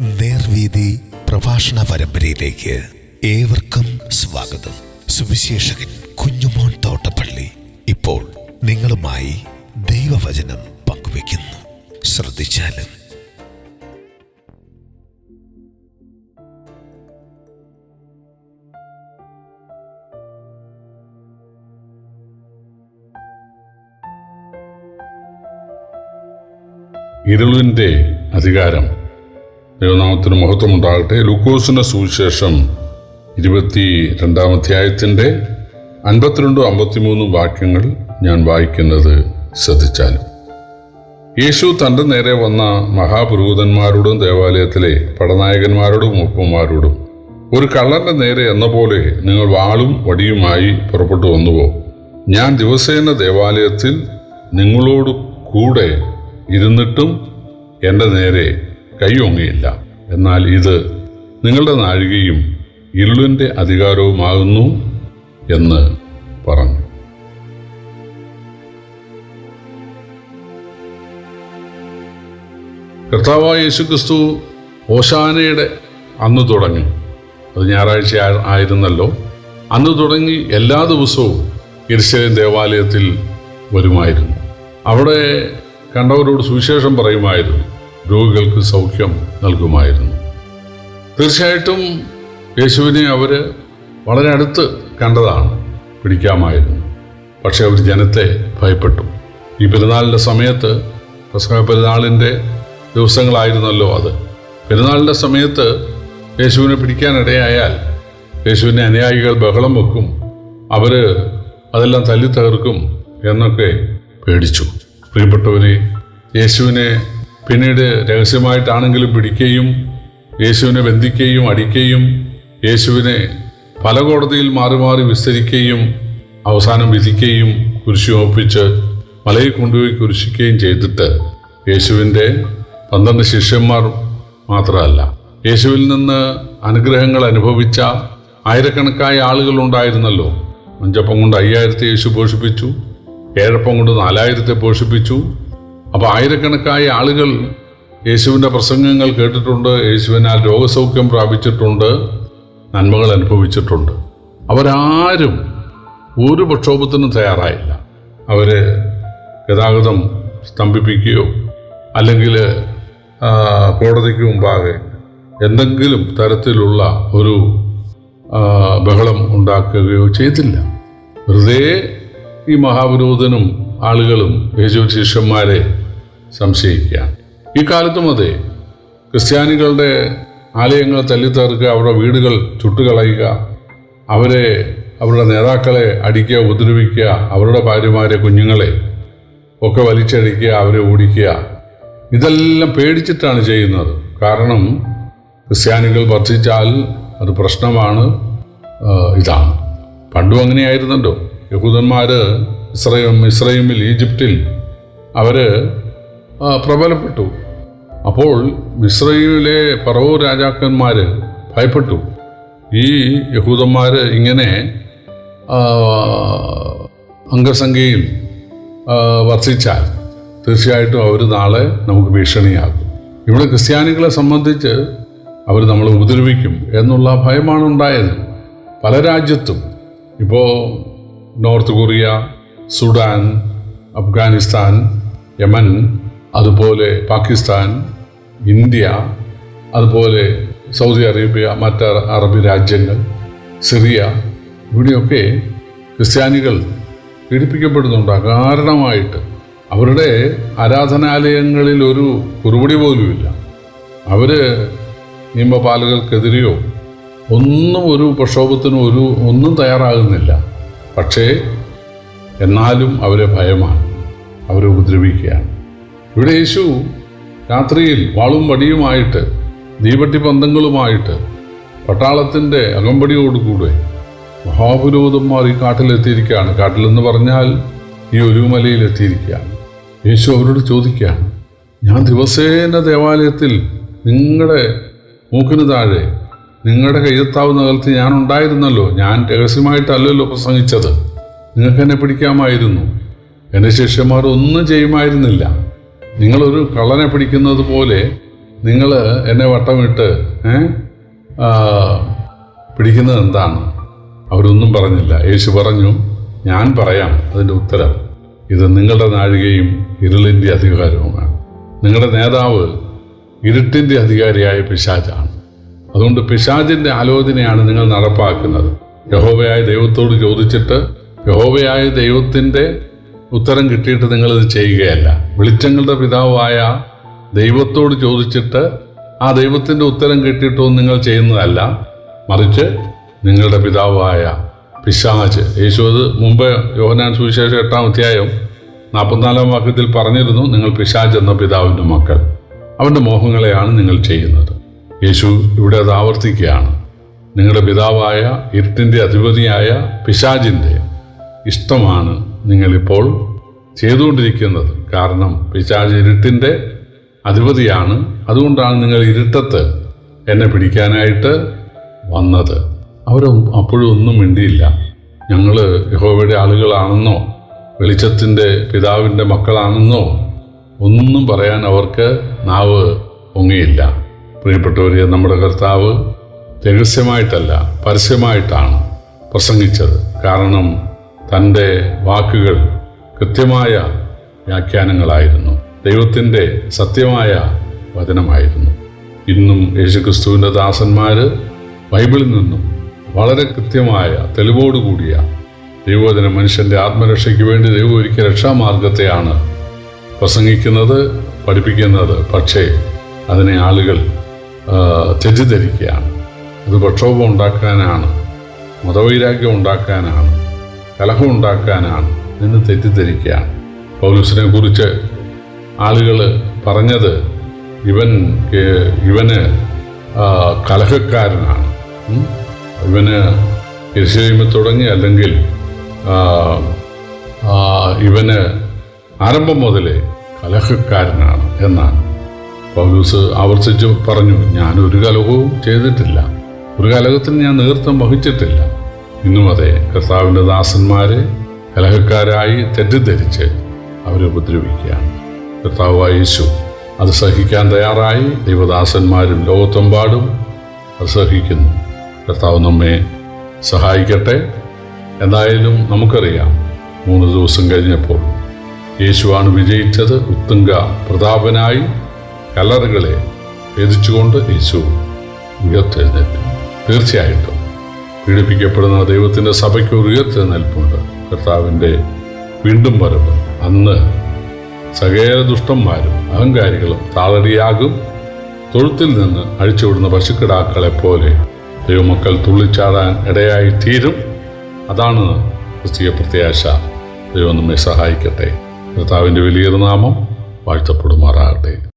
നേർവീതി പ്രഭാഷണ പരമ്പരയിലേക്ക് ഏവർക്കും സ്വാഗതം. സുവിശേഷകൻ കുഞ്ഞുമോൻ തോട്ടപ്പള്ളി ഇപ്പോൾ നിങ്ങളുമായി ദൈവവചനം പങ്കുവയ്ക്കുന്നു. ശ്രദ്ധിച്ചാലും. ഇരുളിന്റെ അധികാരം ദൈവനാമത്തിന് മഹത്വമുണ്ടാകട്ടെ. ലൂക്കോസിന്റെ സുവിശേഷം ഇരുപത്തി രണ്ടാം അധ്യായത്തിന്റെ അൻപത്തിരണ്ടും അമ്പത്തിമൂന്നും വാക്യങ്ങൾ ഞാൻ വായിക്കുന്നത് ശ്രദ്ധിച്ചാലും. യേശു തന്റെ നേരെ വന്ന മഹാപുരോഹിതന്മാരോടും ദേവാലയത്തിലെ പടനായകന്മാരോടും മുപ്പന്മാരോടും ഒരു കള്ളന്റെ നേരെ എന്ന പോലെ നിങ്ങൾ വാളും വടിയുമായി പുറപ്പെട്ടു വന്നുവോ? ഞാൻ ദിവസേന ദേവാലയത്തിൽ നിങ്ങളോട് കൂടെ ഇരുന്നിട്ടും എന്റെ നേരെ കൈയൊങ്ങിയില്ല. എന്നാൽ ഇത് നിങ്ങളുടെ നാഴികയും ഇരുളിന്റെ അധികാരവുമാകുന്നു എന്ന് പറഞ്ഞു. കർത്താവായ യേശുക്രിസ്തു ഓശാനയുടെ അന്ന് തുടങ്ങി. അത് ഞായറാഴ്ച ആയിരുന്നല്ലോ. അന്ന് തുടങ്ങി എല്ലാ ദിവസവും യെരുശലേം ദേവാലയത്തിൽ വരുമായിരുന്നു. അവിടെ കണ്ടവരോട് സുവിശേഷം പറയുമായിരുന്നു. രോഗികൾക്ക് സൗഖ്യം നൽകുമായിരുന്നു. തീർച്ചയായിട്ടും യേശുവിനെ അവർ വളരെ അടുത്ത് കണ്ടതാണ് പിടിക്കാമായിരുന്നു. പക്ഷേ അവർ ജനത്തെ ഭയപ്പെട്ടു. ഈ പെരുന്നാളിന്റെ സമയത്ത് പ്രസവ പെരുന്നാളിന്റെ ദിവസങ്ങളായിരുന്നല്ലോ അത്. പെരുന്നാളിന്റെ സമയത്ത് യേശുവിനെ പിടിക്കാനിടയായാൽ യേശുവിനെ അനുയായികൾ ബഹളം വെക്കും അവർ അതെല്ലാം തല്ലി തകർക്കും എന്നൊക്കെ പേടിച്ചു. പ്രിയപ്പെട്ടവരെ യേശുവിനെ പിന്നീട് രഹസ്യമായിട്ടാണെങ്കിലും പിടിക്കുകയും യേശുവിനെ ബന്ധിക്കുകയും അടിക്കുകയും യേശുവിനെ പല കോടതിയിൽ മാറി മാറി വിസ്തരിക്കുകയും അവസാനം വിധിക്കുകയും കുരിശു ഒപ്പിച്ച് മലയിൽ കൊണ്ടുപോയി കുരിശിക്കുകയും ചെയ്തിട്ട് യേശുവിന്റെ പന്ത്രണ്ട് ശിഷ്യന്മാർ മാത്രമല്ല. യേശുവിൽ നിന്ന് അനുഗ്രഹങ്ങൾ അനുഭവിച്ച ആയിരക്കണക്കായ ആളുകൾ ഉണ്ടായിരുന്നല്ലോ. അഞ്ചപ്പം കൊണ്ട് അയ്യായിരത്തെ യേശു പോഷിപ്പിച്ചു. ഏഴപ്പം കൊണ്ട് നാലായിരത്തെ പോഷിപ്പിച്ചു. അപ്പോൾ ആയിരക്കണക്കായ ആളുകൾ യേശുവിന്റെ പ്രസംഗങ്ങൾ കേട്ടിട്ടുണ്ട് യേശുവിനാൽ രോഗസൗഖ്യം പ്രാപിച്ചിട്ടുണ്ട് നന്മകൾ അനുഭവിച്ചിട്ടുണ്ട്. അവരാരും ഒരു പ്രക്ഷോഭത്തിനും തയ്യാറായില്ല. അവർ ഗതാഗതം സ്തംഭിപ്പിക്കുകയോ അല്ലെങ്കിൽ കോടതിക്ക് മുമ്പാകെ എന്തെങ്കിലും തരത്തിലുള്ള ഒരു ബഹളം ഉണ്ടാക്കുകയോ ചെയ്തില്ല. വെറുതെ ഈ മഹാവിരോധനും ആളുകളും യേശു ശിഷ്യന്മാരെ സംശയിക്കുകയാണ് ഈ കാലത്തും അതെ ക്രിസ്ത്യാനികളുടെ ആലയങ്ങൾ തല്ലിത്തകർക്കുക അവരുടെ വീടുകൾ ചുട്ടുകളയുക അവരെ അവരുടെ നേതാക്കളെ അടിക്കുക ഉപദ്രവിക്കുക അവരുടെ ഭാര്യമാരെ കുഞ്ഞുങ്ങളെ ഒക്കെ വലിച്ചടിക്കുക അവരെ ഓടിക്കുക ഇതെല്ലാം പേടിച്ചിട്ടാണ് ചെയ്യുന്നത്. കാരണം ക്രിസ്ത്യാനികൾ വർദ്ധിച്ചാൽ അത് പ്രശ്നമാണ്. ഇതാണ്. പണ്ടും അങ്ങനെയായിരുന്നല്ലോ. യഹൂദന്മാർ ഇസ്രൈം ഇസ്രൈമിൽ ഈജിപ്തിൽ അവർ പ്രബലപ്പെട്ടു. അപ്പോൾ മിശ്രയിലെ പറവോ രാജാക്കന്മാർ ഭയപ്പെട്ടു. ഈ യഹൂദന്മാർ ഇങ്ങനെ അംഗസംഖ്യയിൽ വർദ്ധിച്ചാൽ തീർച്ചയായിട്ടും അവർ നാളെ നമുക്ക് ഭീഷണിയാകും. ഇവിടെ ക്രിസ്ത്യാനികളെ സംബന്ധിച്ച് അവർ നമ്മളെ ഉപദ്രവിക്കും എന്നുള്ള ഭയമാണ് ഉണ്ടായത്. പല രാജ്യത്തും. ഇപ്പോൾ North Korea Sudan Afghanistan Yemen അതുപോലെ പാകിസ്ഥാൻ ഇന്ത്യ അതുപോലെ സൗദി അറേബ്യ മറ്റ് അറബ് രാജ്യങ്ങൾ സിറിയ ഇവിടെയൊക്കെ ക്രിസ്ത്യാനികൾ പീഡിപ്പിക്കപ്പെടുന്നുണ്ട് അകാരണമായിട്ട് അവരുടെ ആരാധനാലയങ്ങളിൽ ഒരു കുറുപടി പോലുമില്ല. അവർ നിയമപാലകർക്കെതിരെയോ ഒന്നും ഒരു പ്രക്ഷോഭത്തിനും ഒരു ഒന്നും തയ്യാറാകുന്നില്ല. പക്ഷേ എന്നാലും അവരെ ഭയമാണ്. അവരെ ഉപദ്രവിക്കുകയാണ്. ഇവിടെ യേശു രാത്രിയിൽ വാളും വടിയുമായിട്ട് ദീപട്ടി പന്തങ്ങളുമായിട്ട് പട്ടാളത്തിന്റെ അകമ്പടിയോടുകൂടെ മഹാപുരോഹിതന്മാർ ഈ കാട്ടിലെത്തിയിരിക്കുകയാണ്. കാട്ടിലെന്ന് പറഞ്ഞാൽ ഈ ഒരു മലയിലെത്തിയിരിക്കുകയാണ്. യേശു അവരോട് ചോദിക്കുകയാണ് ഞാൻ ദിവസേന ദേവാലയത്തിൽ നിങ്ങളുടെ മൂക്കിന് താഴെ നിങ്ങളുടെ കയ്യെത്താവുന്ന കാലത്ത് ഞാൻ ഉണ്ടായിരുന്നല്ലോ. ഞാൻ രഹസ്യമായിട്ടല്ലല്ലോ പ്രസംഗിച്ചത്. നിങ്ങൾക്ക് എന്നെ പിടിക്കാമായിരുന്നു. എന്റെ ശിഷ്യന്മാർ ഒന്നും ചെയ്യുമായിരുന്നില്ല. നിങ്ങളൊരു കള്ളനെ പിടിക്കുന്നത് പോലെ നിങ്ങൾ എന്നെ വട്ടമിട്ട് പിടിക്കുന്നത് എന്താണ്? അവരൊന്നും പറഞ്ഞില്ല. യേശു പറഞ്ഞു ഞാൻ പറയാം. അതിന്റെ ഉത്തരം ഇത് നിങ്ങളുടെ നാഴികയും ഇരുളിന്റെ അധികാരവുമാണ്. നിങ്ങളുടെ നേതാവ് ഇരുട്ടിന്റെ അധികാരിയായ പിശാചാണ്. അതുകൊണ്ട് പിശാചിന്റെ ആലോചനയാണ് നിങ്ങൾ നടപ്പാക്കുന്നത്. യഹോവയായ ദൈവത്തോട് ചോദിച്ചിട്ട് യഹോവയായ ദൈവത്തിന്റെ ഉത്തരം കിട്ടിയിട്ട് നിങ്ങളിത് ചെയ്യുകയല്ല. വെളിച്ചങ്ങളുടെ പിതാവായ ദൈവത്തോട് ചോദിച്ചിട്ട് ആ ദൈവത്തിന്റെ ഉത്തരം കിട്ടിയിട്ടൊന്നും നിങ്ങൾ ചെയ്യുന്നതല്ല. മറിച്ച് നിങ്ങളുടെ പിതാവായ പിശാച്. യേശു അത് മുമ്പ് യോഹനാൻ സുവിശേഷം എട്ടാം അധ്യായം നാൽപ്പത്തിനാലാം വാക്യത്തിൽ പറഞ്ഞിരുന്നു നിങ്ങൾ പിശാജ് എന്ന പിതാവിന്റെ മക്കൾ. അവന്റെ മോഹങ്ങളെയാണ് നിങ്ങൾ ചെയ്യുന്നത്. യേശു ഇവിടെ അത് ആവർത്തിക്കുകയാണ്. നിങ്ങളുടെ പിതാവായ ഇരുട്ടിന്റെ അധിപതിയായ പിശാജിന്റെ ഇഷ്ടമാണ് നിങ്ങളിപ്പോൾ ചെയ്തുകൊണ്ടിരിക്കുന്നത്. കാരണം പിശാജ് ഇരുട്ടിന്റെ അധിപതിയാണ്. അതുകൊണ്ടാണ് നിങ്ങൾ ഇരുട്ടത്ത് എന്നെ പിടിക്കാനായിട്ട് വന്നത്. അവരും അപ്പോഴും ഒന്നും മിണ്ടിയില്ല. ഞങ്ങൾ യഹോവയുടെ ആളുകളാണെന്നോ വെളിച്ചത്തിന്റെ പിതാവിന്റെ മക്കളാണെന്നോ ഒന്നും പറയാൻ അവർക്ക് നാവ് പൊങ്ങിയില്ല. പ്രിയപ്പെട്ടവരെ നമ്മുടെ കർത്താവ് രഹസ്യമായിട്ടല്ല പരസ്യമായിട്ടാണ് പ്രസംഗിച്ചത്. കാരണം തന്റെ വാക്കുകൾ കൃത്യമായ വ്യാഖ്യാനങ്ങളായിരുന്നു. ദൈവത്തിന്റെ സത്യമായ വചനമായിരുന്നു. ഇന്നും യേശുക്രിസ്തുവിന്റെ ദാസന്മാർ ബൈബിളിൽ നിന്നും വളരെ കൃത്യമായ തെളിവോടുകൂടിയ ദൈവവചന മനുഷ്യന്റെ ആത്മരക്ഷയ്ക്ക് വേണ്ടി ദൈവം ഒരുക്കിയ രക്ഷാമാർഗത്തെയാണ് പ്രസംഗിക്കുന്നത് പഠിപ്പിക്കുന്നത്. പക്ഷേ അതിനെ ആളുകൾ തെറ്റിദ്ധരിക്കുകയാണ്. അത് പ്രക്ഷോഭം ഉണ്ടാക്കാനാണ് മതവൈരാഗ്യം ഉണ്ടാക്കാനാണ്. കലഹം ഉണ്ടാക്കാനാണ് എന്ന് തെറ്റിദ്ധരിക്കുകയാണ്. പൗലൂസിനെ കുറിച്ച് ആളുകൾ പറഞ്ഞത് ഇവൻ ഇവന് കലഹക്കാരനാണ്. ഇവന് യരിശലേമിൽ തുടങ്ങി അല്ലെങ്കിൽ ഇവന് ആരംഭം മുതലേ കലഹക്കാരനാണ് എന്നാണ്. പൗലൂസ് ആവർത്തിച്ച് പറഞ്ഞു ഞാൻ ഒരു കലഹവും ചെയ്തിട്ടില്ല. ഒരു കലഹത്തിന് ഞാൻ നേതൃത്വം വഹിച്ചിട്ടില്ല. ഇന്നും അതെ കർത്താവിന്റെ ദാസന്മാരെ കലഹക്കാരായി തെറ്റിദ്ധരിച്ച് അവരെ ഉപദ്രവിക്കുകയാണ്. കർത്താവായ യേശു അത് സഹിക്കാൻ തയ്യാറായി. ദൈവദാസന്മാരും ലോകത്തെമ്പാടും അത് സഹിക്കുന്നു. കർത്താവ് നമ്മെ സഹായിക്കട്ടെ. എന്തായാലും നമുക്കറിയാം മൂന്ന് ദിവസം കഴിഞ്ഞപ്പോൾ യേശുവാണ് വിജയിച്ചത്. ഉത്തുങ്ക പ്രതാപനായി കലറുകളെ ഭേദിച്ചുകൊണ്ട് യേശു ഉയർത്തെഴുന്നേറ്റു. തീർച്ചയായിട്ടും പീഡിപ്പിക്കപ്പെടുന്ന ദൈവത്തിന്റെ സഭയ്ക്ക് ഒരു ഉയർത്തെഴുന്നേൽപ്പുണ്ട് കർത്താവിന്റെ വീണ്ടും വരവ്. അന്ന് സകേര ദുഷ്ടന്മാരും അഹങ്കാരികളും താളടിയാകും. തൊഴുത്തിൽ നിന്ന് അഴിച്ചുവിടുന്ന പശുക്കിടാക്കളെ പോലെ ദൈവമക്കൾ തുള്ളിച്ചാടാൻ ഇടയായി തീരും. അതാണ് ക്രിസ്തീയ പ്രത്യാശ. ദൈവം നമ്മെ സഹായിക്കട്ടെ. കർത്താവിന്റെ വലിയൊരു നാമം വാഴ്ത്തപ്പെടുമാറാകട്ടെ.